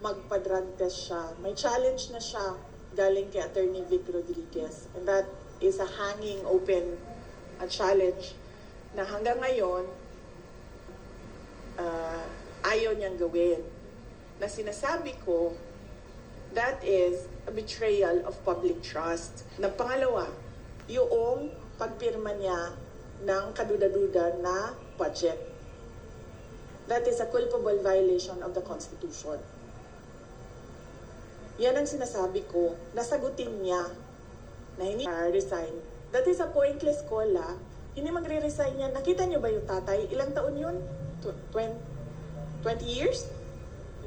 magpa-drug test siya. May challenge na siya galing kay Attorney Vic Rodriguez. And that is a hanging open a challenge na hanggang ngayon ah, ayaw niyang gawin. Na sinasabi ko, that is a betrayal of public trust. Na pangalawa, yung pagpirma niya ng kaduda-duda na budget. That is a culpable violation of the Constitution. Yan ang sinasabi ko, nasagutin niya na hindi resign. That is a pointless call, ah. Hindi magre-resign yan. Nakita niyo ba yung tatay? Ilang taon yun? Tw- twen- 20 years?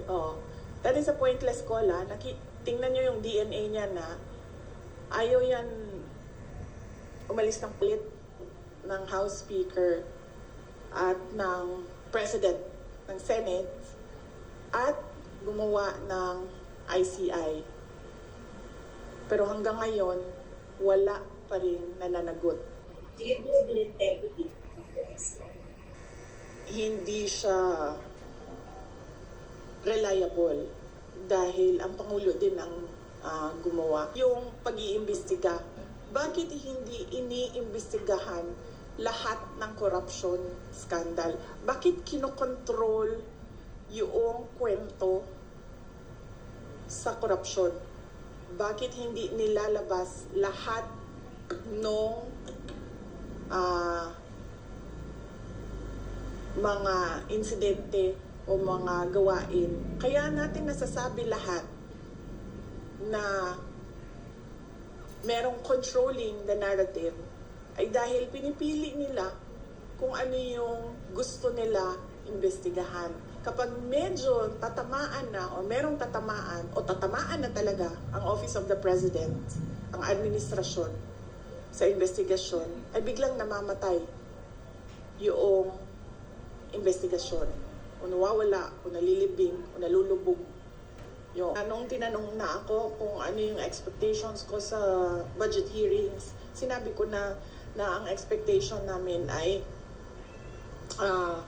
Oh, that is a pointless call, ah. Naki- tingnan niyo yung DNA niya na ayaw yan umalis ng pulit ng House Speaker at ng President ng Senate at gumawa ng ICI. Pero hanggang ngayon, wala pa rin nananagot. Do you believe in integrity of the SCI? Hindi siya reliable dahil ang Pangulo din ang ah, gumawa. Yung pag-iimbestiga, bakit hindi iniimbestigahan lahat ng corruption scandal? Bakit kinokontrol yung kwento sa korupsyon? Bakit hindi nilalabas lahat nung ah, mga insidente o mga gawain. Kaya natin nasasabi lahat na merong controlling the narrative ay dahil pinipili nila kung ano yung gusto nila imbestigahan. Kapag medyo tatamaan na o merong tatamaan o tatamaan na talaga ang Office of the President, ang administrasyon sa investigasyon, ay biglang namamatay yung investigasyon. O nawawala, o nalilibing, o nalulubog. Yung, anong tinanong na ako kung ano yung expectations ko sa budget hearings, sinabi ko na na ang expectation namin ay ah,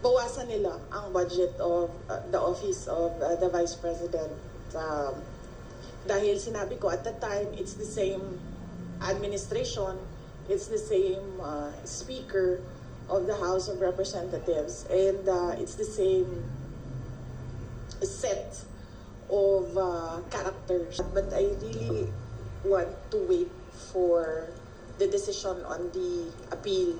bawasan nila ang budget of uh, the office of uh, the vice president um, dahil sinabi ko at that time it's the same administration it's the same uh, speaker of the house of representatives and uh, it's the same set of uh, characters. But i really want to wait for the decision on the appeal